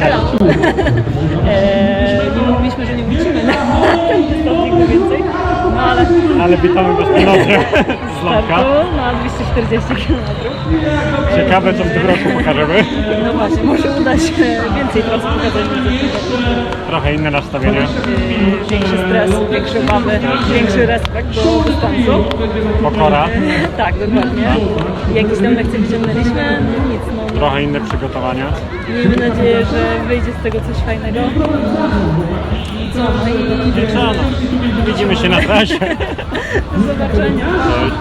Hello. Eee, nie mówiliśmy, że nie wrócimy na ten więcej, no ale Ale witamy Was ponownie z Lampka. na 240 km. Ciekawe co w tym roku pokażemy. No właśnie, może uda się więcej tras pokazać. Trochę inne nastawienie. Eee, Większy stres, większe obawy, większy respekt do dystansu. Pokora, Tak, dokładnie. Jakiś tam lekcje wyciągnęliśmy, no nic, no. Trochę inne przygotowania. Miejmy nadzieję, że wyjdzie z tego coś fajnego. Co, no i I co no? Widzimy się na trasie. do zobaczenia. Cześć.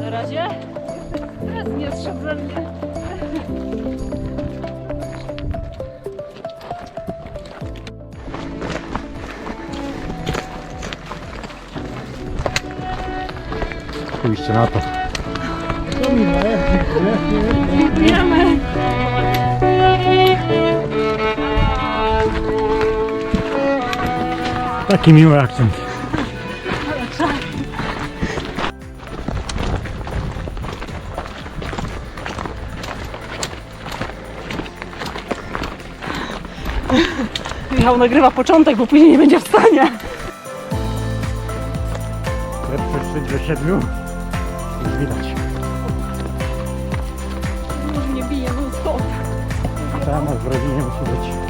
Na razie teraz nie zszedł ze mnie. Pójście na to. Dziękujemy. Taki miły akcent. Michał nagrywa początek, bo później nie będzie w stanie. Lepsze szczyt do siedmiu. Już widać. Już mnie bije non stop. Tam w rodzinie musi być.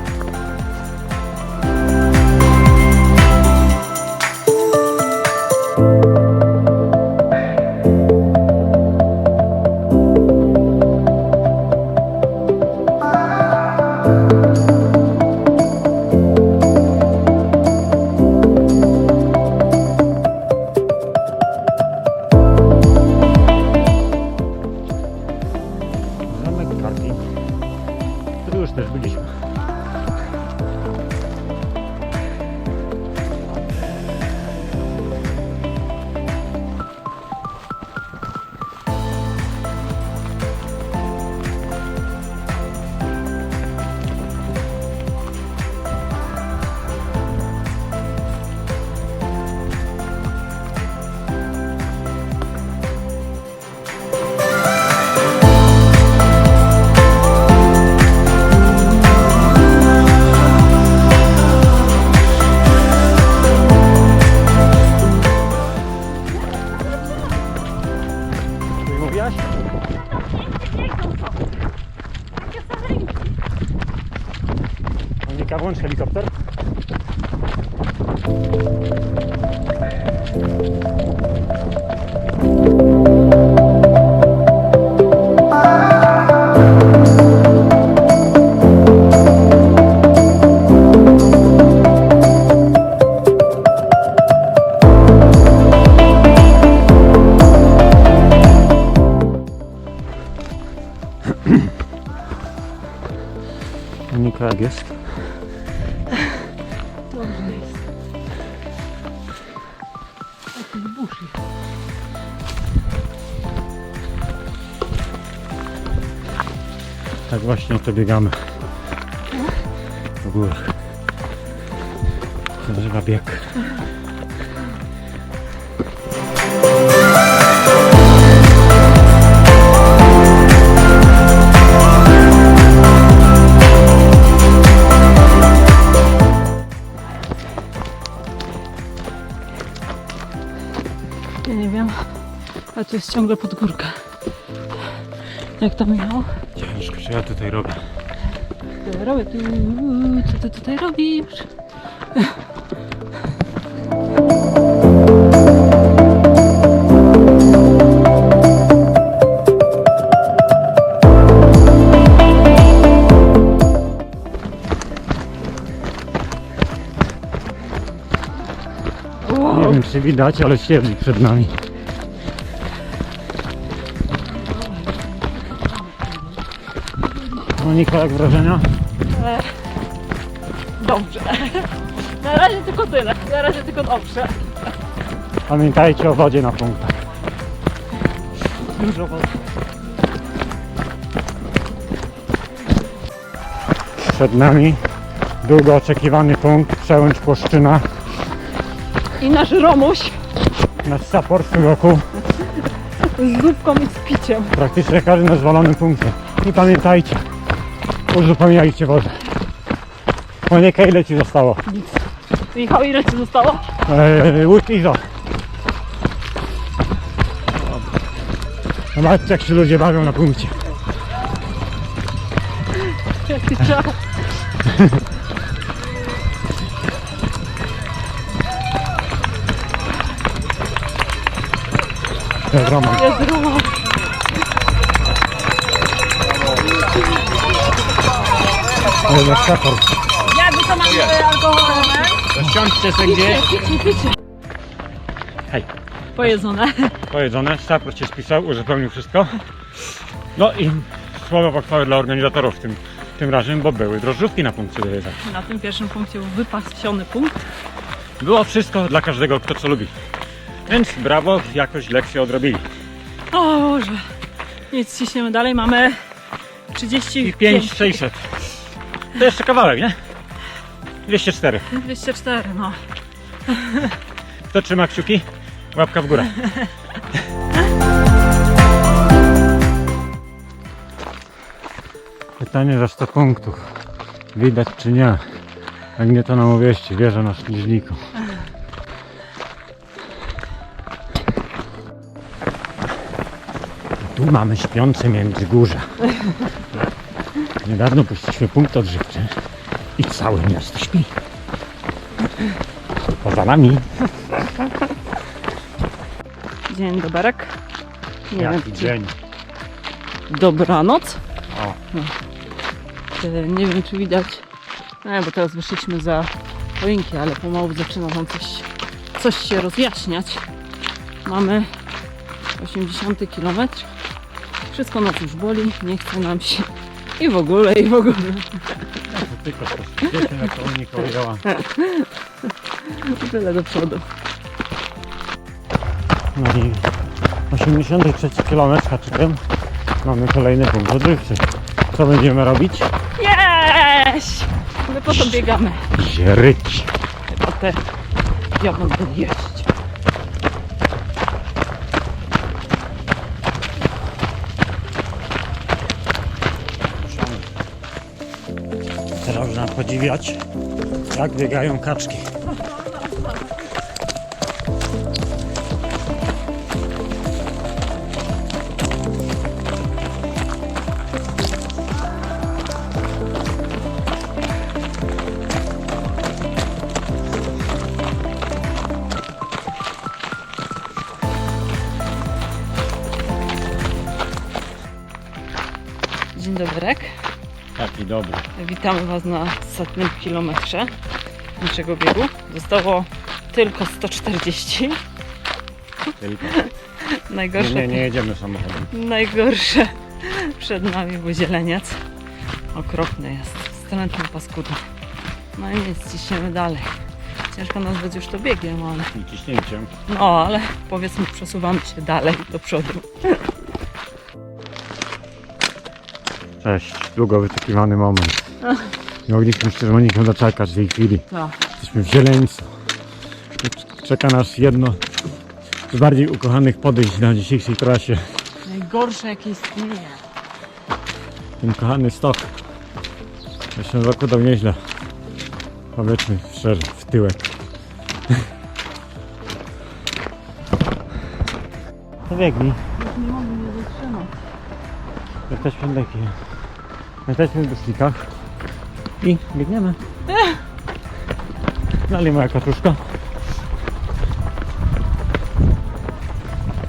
Tak właśnie o to biegamy. W górach. To nazywa bieg. Ja nie wiem, ale tu jest ciągle pod górkę. Jak tam Michał? Ciężko, co ja tutaj robię? Robię tu? Co ty tutaj robisz? Nie wiem czy widać, ale siedzi przed nami. Monika, jak wrażenia? Dobrze. Na razie tylko tyle. Na razie tylko dobrze. Pamiętajcie o wodzie na punktach. Dużo wody. Przed nami długo oczekiwany punkt Przełęcz Płoszczyna. I nasz Romuś Nasz support w tym roku. z zupką i z piciem. Praktycznie każdy na zwalonym punkcie. I pamiętajcie, uzupełniajcie wodę. Monika, ile Ci zostało? Michał, ile ci zostało? Eee, łódź Izo. Zobaczcie jak się ludzie bawią na punkcie. Jaki czas. Roman. Jest Romuś. Ale nasz support. Jakby to mamy alkoholem? Siądźcie sobie gdzieś. Hej. Pojedzone. Pojedzone, support się spisał, uzupełnił wszystko. No i słowo pochwały dla organizatorów tym, tym razem, bo były drożdżówki na punkcie dojeżdżać. Na tym pierwszym punkcie był wypasiony punkt. Było wszystko dla każdego, kto co lubi. Więc brawo, jakoś lekcję odrobili. O Boże. Nic, ciśniemy dalej. Mamy 35. I 5600. To jeszcze kawałek, nie? 204. 204, no. Kto trzyma kciuki? Łapka w górę. Pytanie za 100 punktów. Widać czy nie? Jak nie to nam uwieści, wierzę na śliźniku. Tu mamy śpiące międzygórze. Niedawno puściliśmy punkt odżywczy i całe miasto śpi. Poza nami. Dzień doberek. Nie Jaki wiem, dzień. dobranoc. O. E, Nie wiem, czy widać. Nie, bo teraz wyszliśmy za choinki, ale pomału zaczyna nam coś, coś się rozjaśniać. Mamy 80 km. Wszystko nas już boli, nie chce nam się. I w ogóle, i w ogóle. Tylko wiecie jak to unika ujęła. Tyle do przodu. No i 83 km haczykiem mamy kolejny punkt odżywczy. Co będziemy robić? Jeś! My po to biegamy. Zryć. Chyba te diamont podziwiać jak biegają kaczki. Taki dobry. Witamy Was na setnym kilometrze naszego biegu. Zostało tylko 140. Tylko. Najgorsze, Nie, nie, nie jedziemy samochodem. najgorsze przed nami, bo zieleniec okropny jest, wstrętny paskuda. No i nic, ciśniemy dalej. Ciężko nazwać już to biegiem, ale I ciśnięciem. no, ale powiedzmy przesuwamy się dalej do przodu. Cześć, długo wyczekiwany moment. Nie mogliśmy się z Moniką doczekać tej chwili. Jesteśmy w Zieleńcu. Czeka nas jedno z bardziej ukochanych podejść na dzisiejszej trasie. Najgorsze jakie istnieje. Ten kochany stok. Ja się zakładał nieźle. Powiedzmy szczerze, w tyłek. To biegnij. Nie mogę mnie zatrzymać. Jesteśmy w lekkie. Jesteśmy w dusznikach. I biegniemy. Dalej moja katuszka.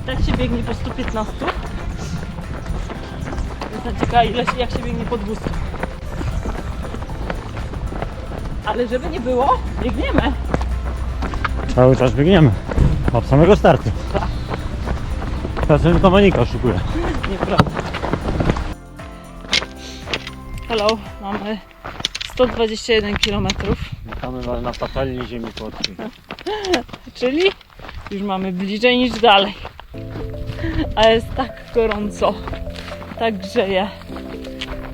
Tak się biegnie po 115. Jestem ciekawa ile się, jak się biegnie po 200. Ale żeby nie było, biegniemy. Cały czas biegniemy. Od samego startu. Czasem to Monika oszukuje. Nieprawda. Hello, mamy 121 km, Witamy na patelni ziemi płotkiej. czyli już mamy bliżej niż dalej. A jest tak gorąco, tak grzeje.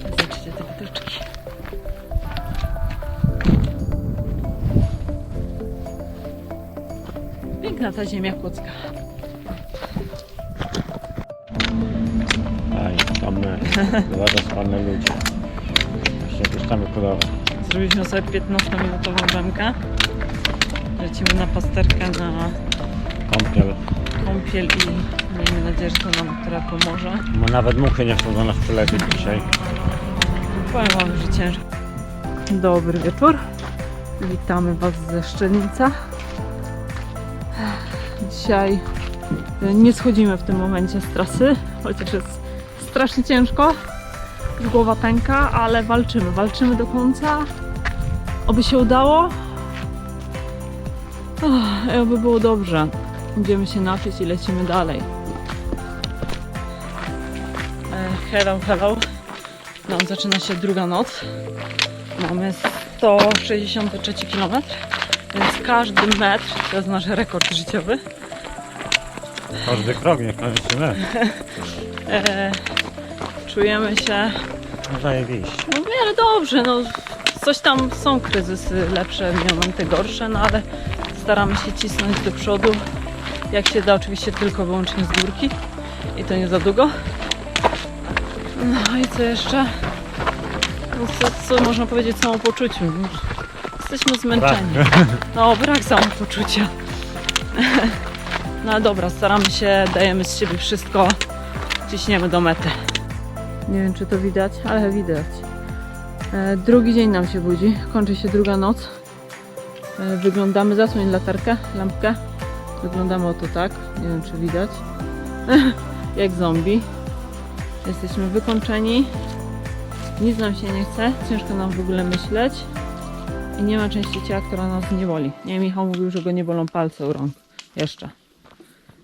Zobaczcie te widoczki. Piękna ta ziemia kłodzka. Aj, tam my. Zaraz panne ludzie. Właśnie puszczamy kolorę. Zrobiliśmy sobie 15-minutową drzemkę. Lecimy na pasterkę, na Kąpiel. kąpiel i miejmy nadzieję, że to nam trochę pomoże. Bo nawet muchy nie chcą do nas przylecieć dzisiaj. Powiem Wam, że ciężko. Dobry wieczór. Witamy Was ze Szczelnica. Dzisiaj y, nie schodzimy w tym momencie z trasy, chociaż jest strasznie ciężko. Już Głowa pęka, ale walczymy. Walczymy do końca. Oby się udało. I oby było dobrze. Idziemy się napić i lecimy dalej. Hello, hello. No, zaczyna się druga noc. Mamy 163 km, więc każdy metr to jest nasz rekord życiowy. Każdy krok nie koniecznie my. Czujemy się No zajebiście. no w miarę dobrze. No, coś tam są kryzysy lepsze, momenty gorsze, no ale staramy się cisnąć do przodu. Jak się da, oczywiście tylko wyłącznie z górki i to nie za długo. No i co jeszcze? No, co, co można powiedzieć o samopoczuciu? Jesteśmy zmęczeni. No, brak samopoczucia. No ale dobra, staramy się, dajemy z siebie wszystko, ciśniemy do mety. Nie wiem, czy to widać, ale widać. E, drugi dzień nam się budzi, kończy się druga noc. E, wyglądamy, zasłoń latarkę, lampkę. Wyglądamy oto tak, nie wiem, czy widać. Jak zombie. Jesteśmy wykończeni. Nic nam się nie chce, ciężko nam w ogóle myśleć. I nie ma części ciała, która nas nie boli. Nie, Michał mówił, że go nie bolą palce u rąk. Jeszcze.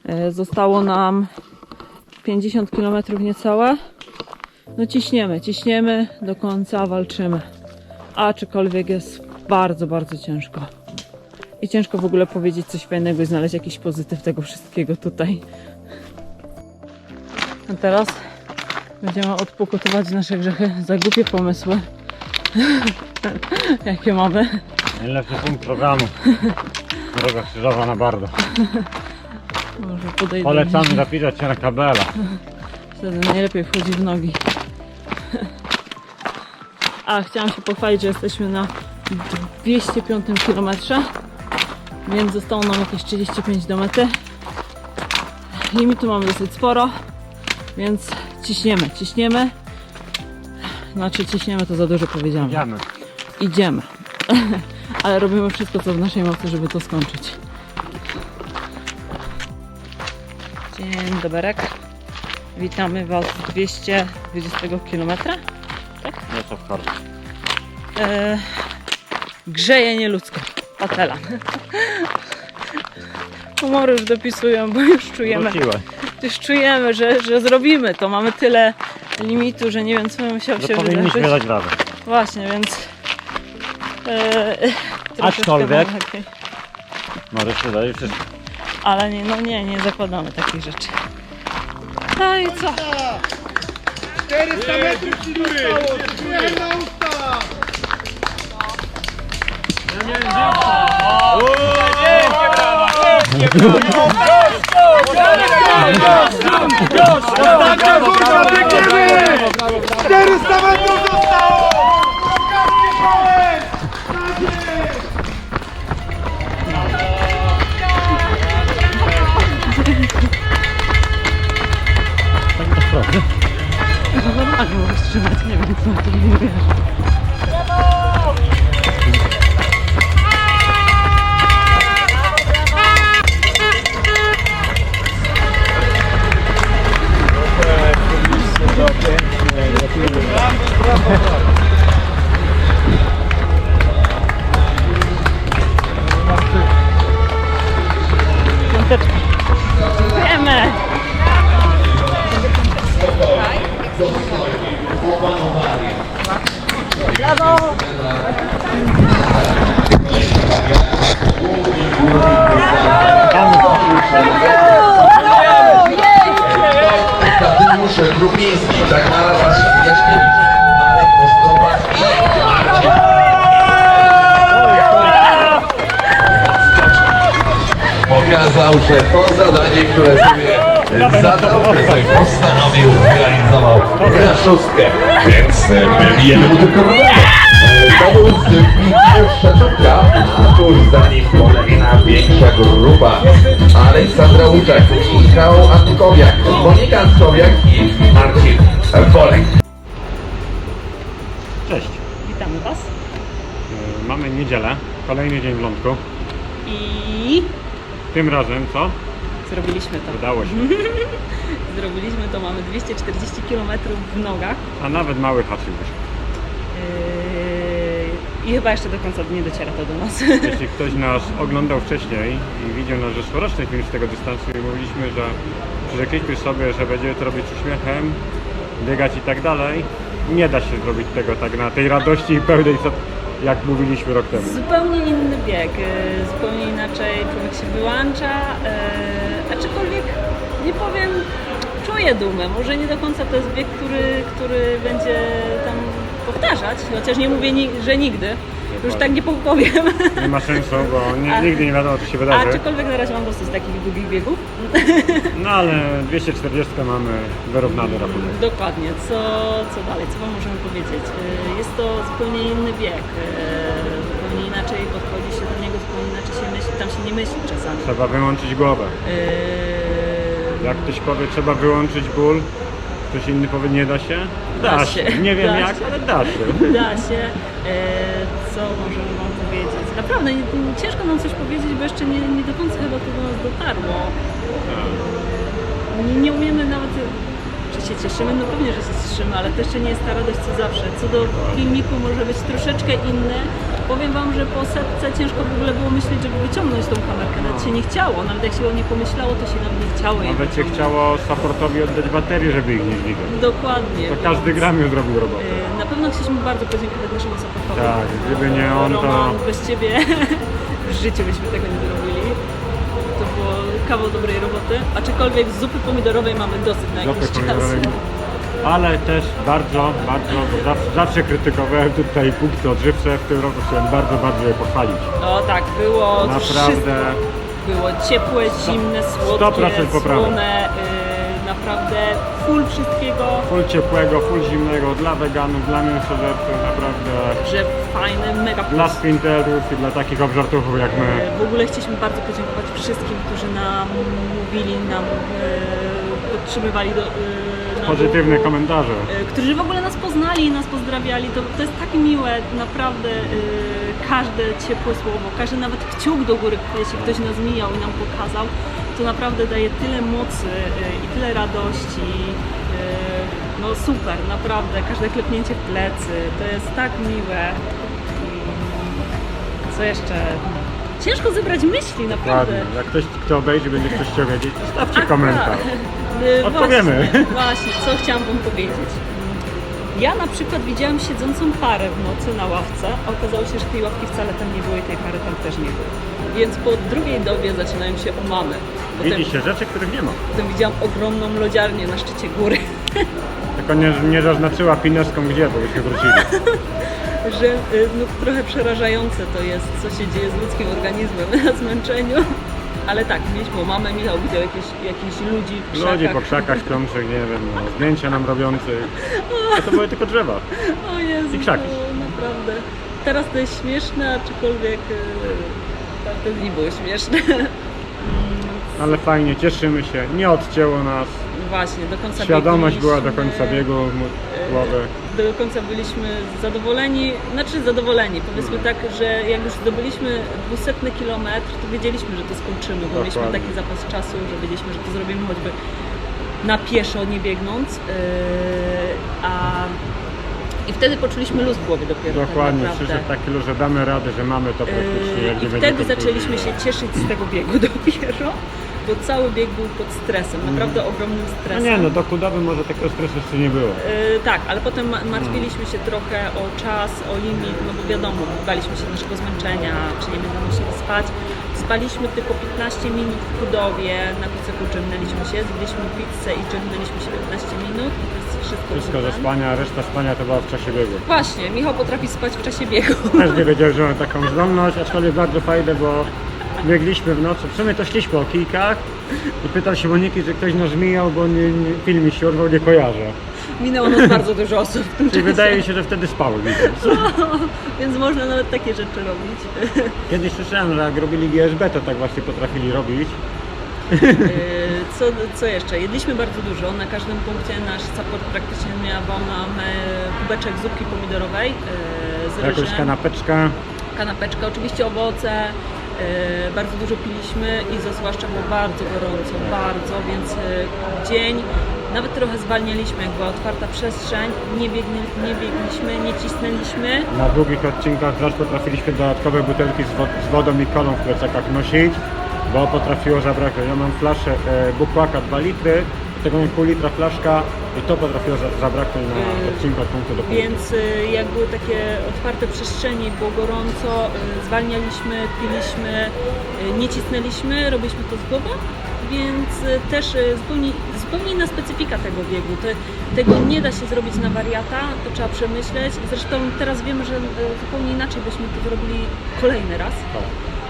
E, Zostało nam 50 km niecałe. No ciśniemy, ciśniemy do końca, walczymy. A aczkolwiek jest bardzo, bardzo ciężko. I ciężko w ogóle powiedzieć coś fajnego i znaleźć jakiś pozytyw tego wszystkiego tutaj. A teraz będziemy odpokutować nasze grzechy za głupie pomysły. Jakie mamy. Najlepszy punkt programu. Droga krzyżowa na Bardo. Może podejdę. Polecamy zapisać się na kabela. Wtedy najlepiej wchodzi w nogi. A chciałam się pochwalić, że jesteśmy na 205 km, więc zostało nam jakieś 35 do mety. Limitu mamy dosyć sporo, więc ciśniemy, ciśniemy. Znaczy ciśniemy to za dużo powiedziałam. Idziemy. Idziemy. Ale robimy wszystko co w naszej mocy, żeby to skończyć. Dzień doberek. Witamy Was z 220 km. Nieco w kartę. E, grzeje nieludzko. Patela. Humory już dopisują, bo już czujemy, Wróciłeś. już czujemy, że, że zrobimy to. Mamy tyle limitu, że nie wiem co musiał się powinniśmy wydarzyć. dać radę. Właśnie, więc e, troszeczkę Aczkolwiek- mam. Możesz się dać wszystko. Ale nie, no nie, nie zakładamy takich rzeczy. No i co? 400 metrów ci zostało! Uśmiechem na usta! Ostatnia kurwa, biegniemy! 400 metrów zostało! Zadał, które postanowił, realizował na szóstkę. Więc e, bijemy mu tylko. E, To był Zbigniew Szaczówka, a tuż za nim kolejna większa grupa. Aleksandra Łuczak, Michał Ankowiak, Monika Ankowiak i Marcin Wolek. Cześć. Witamy Was. Yy, Mamy niedzielę, kolejny dzień w lądku. I Tym razem co? Zrobiliśmy to. Udało się. Zrobiliśmy to, mamy 240 km w nogach. A nawet mały haczyk wyszedł. Yy, I chyba jeszcze do końca nie dociera to do nas. Jeśli ktoś nas oglądał wcześniej i widział nasz zeszłoroczny film z tego dystansu i mówiliśmy, że przyrzekliśmy sobie, że będziemy to robić z uśmiechem, biegać i tak dalej, nie da się zrobić tego tak na tej radości i pełnej, co, jak mówiliśmy rok temu. Zupełnie inny bieg, yy, zupełnie inaczej człowiek się wyłącza, yy, aczkolwiek nie powiem, czuję dumę. Może nie do końca to jest bieg, który, który będzie tam powtarzać, chociaż nie mówię, ni- że nigdy. Już tak nie powiem. Nie ma sensu, bo nie, A- nigdy nie wiadomo, co się wydarzy. Aczkolwiek na razie mam dosyć takich długich biegów. No ale 240 mamy wyrównany rachunek. Dokładnie. Co, co dalej? Co Wam możemy powiedzieć? Yy, Jest to zupełnie inny bieg. Yy, Zupełnie inaczej podchodzi się do niego, zupełnie inaczej się myśli. Tam się nie myśli czasami. Trzeba wyłączyć głowę. Yy, Jak ktoś powie, trzeba wyłączyć ból, ktoś inny powie, nie da się? Da, Da się. się. Nie wiem Da jak, się. ale da się. Da się. Yy, Co możemy Wam powiedzieć? Naprawdę nie, ciężko nam coś powiedzieć, bo jeszcze nie, nie do końca chyba to do nas dotarło. Nie, nie umiemy nawet, się cieszymy, no pewnie, że się cieszymy, ale to jeszcze nie jest ta radość co zawsze. Co do filmiku może być troszeczkę inny. Powiem Wam, że po setce ciężko w ogóle było myśleć, żeby wyciągnąć tą kamerkę. Nawet się nie chciało, nawet jak się o nie pomyślało, to się nawet nie chciało jej Nawet się wyciągnąć. chciało supportowi oddać baterię, żeby ich nie dźwigać. Dokładnie. To każdy gram już zrobił robotę. Yy, Na pewno chcieliśmy bardzo podziękować naszemu supportowi. Tak, gdyby nie on, to- Roman, bez Ciebie w życiu byśmy tego nie kawał dobrej roboty, aczkolwiek z zupy pomidorowej mamy dosyć na Zupy jakiś czas. pomidorowej. Ale też bardzo, bardzo, zawsze, zawsze krytykowałem tutaj punkty odżywcze. W tym roku chciałem bardzo, bardzo je pochwalić. No tak, było Naprawdę. wszystko. Było ciepłe, zimne, słodkie, 100% poprawy. słone, naprawdę full wszystkiego, Full ciepłego, full zimnego, dla weganów, dla mięsożerców, naprawdę że fajne, mega dla plus. sprinterów i dla takich obżartuchów jak my. W ogóle chcieliśmy bardzo podziękować wszystkim, którzy nam mówili, nam e, podtrzymywali do, e, Pozytywne komentarze. e, którzy w ogóle nas poznali i nas pozdrawiali. To, to jest tak miłe, naprawdę e, każde ciepłe słowo, każdy nawet kciuk do góry, jeśli ktoś nas mijał i nam pokazał, to naprawdę daje tyle mocy e, i tyle radości. E, No super, naprawdę, każde klepnięcie w plecy, to jest tak miłe. Co jeszcze? Ciężko zebrać myśli, naprawdę. Ładnie. Jak ktoś, kto obejrzy, będzie ktoś chciał wiedzieć, zostawcie komentarz. Y, Odpowiemy. Właśnie, właśnie, co chciałam Wam powiedzieć. Ja na przykład widziałam siedzącą parę w nocy na ławce, a okazało się, że tej ławki wcale tam nie było i tej pary tam też nie było. Więc po drugiej dobie zaczynają się omamy. Potem, Widzi się rzeczy, których nie ma. potem widziałam ogromną lodziarnię na szczycie góry. Tylko nie, nie zaznaczyła pineską gdzie, bo byśmy wrócili. że y, no, trochę przerażające to jest, co się dzieje z ludzkim organizmem na zmęczeniu. Ale tak, mieliśmy mamę, Michał widział jakieś, jakichś ludzi w krzakach. Ludzi po krzakach klączych, nie wiem, no, zdjęcia nam robiących. A to były tylko drzewa. O Jezu, I krzaki. no, naprawdę. Teraz to jest śmieszne, aczkolwiek yy, wtedy nie było śmieszne. Ale fajnie, cieszymy się. Nie odcięło nas. Właśnie, do końca Świadomość była do końca biegu głowy. do końca byliśmy zadowoleni, znaczy zadowoleni, powiedzmy tak, że jak już zdobyliśmy 200 kilometr, to wiedzieliśmy, że to skończymy, bo mieliśmy Dokładnie. taki zapas czasu, że wiedzieliśmy, że to zrobimy choćby na pieszo, nie biegnąc, yy, a i wtedy poczuliśmy luz w głowie dopiero Dokładnie, tak naprawdę. przyszedł taki luz, że damy radę, że mamy to praktycznie. Yy, jak I wtedy zaczęliśmy się cieszyć z tego biegu dopiero, bo cały bieg był pod stresem, naprawdę ogromnym No stresem. nie, no do Kudowy może takiego stresu jeszcze nie było. Yy, tak, ale potem ma- martwiliśmy się trochę o czas, o limit, no bo wiadomo, baliśmy się naszego zmęczenia, czy nie będziemy musieli spać. Spaliśmy tylko 15 minut w Kudowie, na kuceku dżemnęliśmy się, zjedliśmy pizzę i dżemnęliśmy się 15 minut i to jest wszystko. Wszystko ze spania, reszta spania to była w czasie biegu. Właśnie, Michał potrafi spać w czasie biegu. Też nie wiedział, że mam taką zdolność, aczkolwiek bardzo fajne, bo biegliśmy w nocy. W sumie to szliśmy o kijkach i pytał się Moniki, czy ktoś nas mijał, bo nie, nie, film mi się urwał, nie kojarzę. Minęło nas bardzo dużo osób w tym Czyli czasie, wydaje mi się, że wtedy spały widząc. więc można nawet takie rzeczy robić. Kiedyś słyszałem, że jak robili GSB, to tak właśnie potrafili robić. Yy, Co, co jeszcze? Jedliśmy bardzo dużo. Na każdym punkcie nasz support praktycznie miał nam e, kubeczek zupki pomidorowej e, z Jakąś ryżem, kanapeczka. kanapeczkę, oczywiście owoce. E, Bardzo dużo piliśmy i za zwłaszcza było bardzo gorąco, bardzo, więc e, dzień nawet trochę zwalnialiśmy, jak była otwarta przestrzeń, nie, biegnie, nie biegliśmy, nie cisnęliśmy. Na długich odcinkach też potrafiliśmy dodatkowe butelki z, wo- z wodą i kolą w plecakach nosić, bo potrafiło zabraknąć. Ja mam flaszę e, bukłaka 2 litry, do tego mam pół litra flaszka i to potrafiło za, zabraknąć na Yy, odcinku od punktu do punktu. Więc y, jak były takie otwarte przestrzenie, było gorąco, y, zwalnialiśmy, piliśmy, y, nie cisnęliśmy, robiliśmy to z głową, więc y, też y, zupełnie, zupełnie inna specyfika tego biegu. To, tego nie da się zrobić na wariata, to trzeba przemyśleć. Zresztą teraz wiemy, że y, zupełnie inaczej byśmy to zrobili kolejny raz,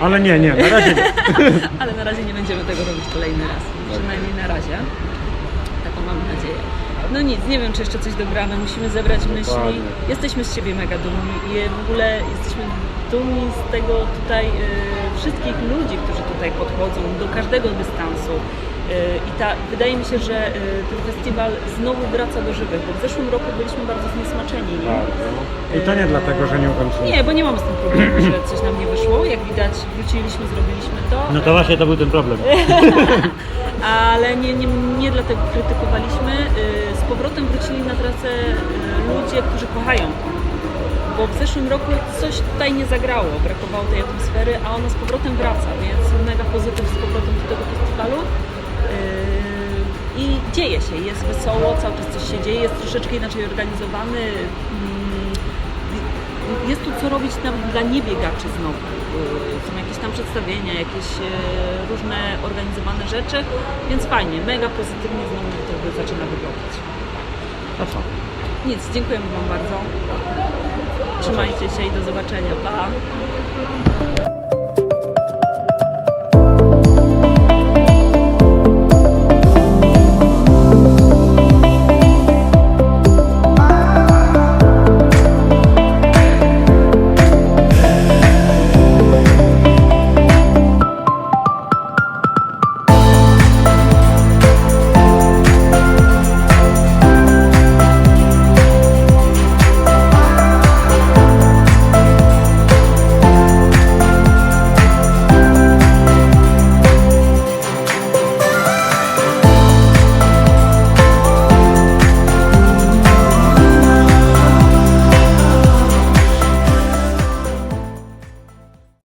Ale nie, nie, na razie nie. ale na razie nie będziemy tego robić kolejny raz, przynajmniej na razie. Mam nadzieję. No nic, nie wiem czy jeszcze coś dogramy, musimy zebrać myśli. Jesteśmy z siebie mega dumni i w ogóle jesteśmy dumni z tego tutaj y, wszystkich ludzi, którzy tutaj podchodzą do każdego dystansu. I ta, wydaje mi się, że y, ten festiwal znowu wraca do żywych, bo w zeszłym roku byliśmy bardzo zniesmaczeni. Bardzo. I to nie dlatego, że nie ukończyliśmy. Nie, bo nie mamy z tym problemu, że coś nam nie wyszło. Jak widać, wróciliśmy, zrobiliśmy to. No to właśnie to był ten problem. ale nie, nie, nie dlatego krytykowaliśmy. Y, Z powrotem wrócili na trasę y, ludzie, którzy kochają. Bo w zeszłym roku coś tutaj nie zagrało, brakowało tej atmosfery, a ona z powrotem wraca, więc mega pozytyw z powrotem do tego festiwalu. Yy, I dzieje się, jest wesoło, cały czas coś się dzieje, jest troszeczkę inaczej organizowany. Mm, Jest tu co robić nawet dla niebiegaczy znowu. Yy, Są jakieś tam przedstawienia, jakieś yy, różne organizowane rzeczy, więc fajnie, mega pozytywnie znowu to zaczyna wyglądać. A co? Nic, dziękujemy Wam bardzo. Trzymajcie się i do zobaczenia. Pa!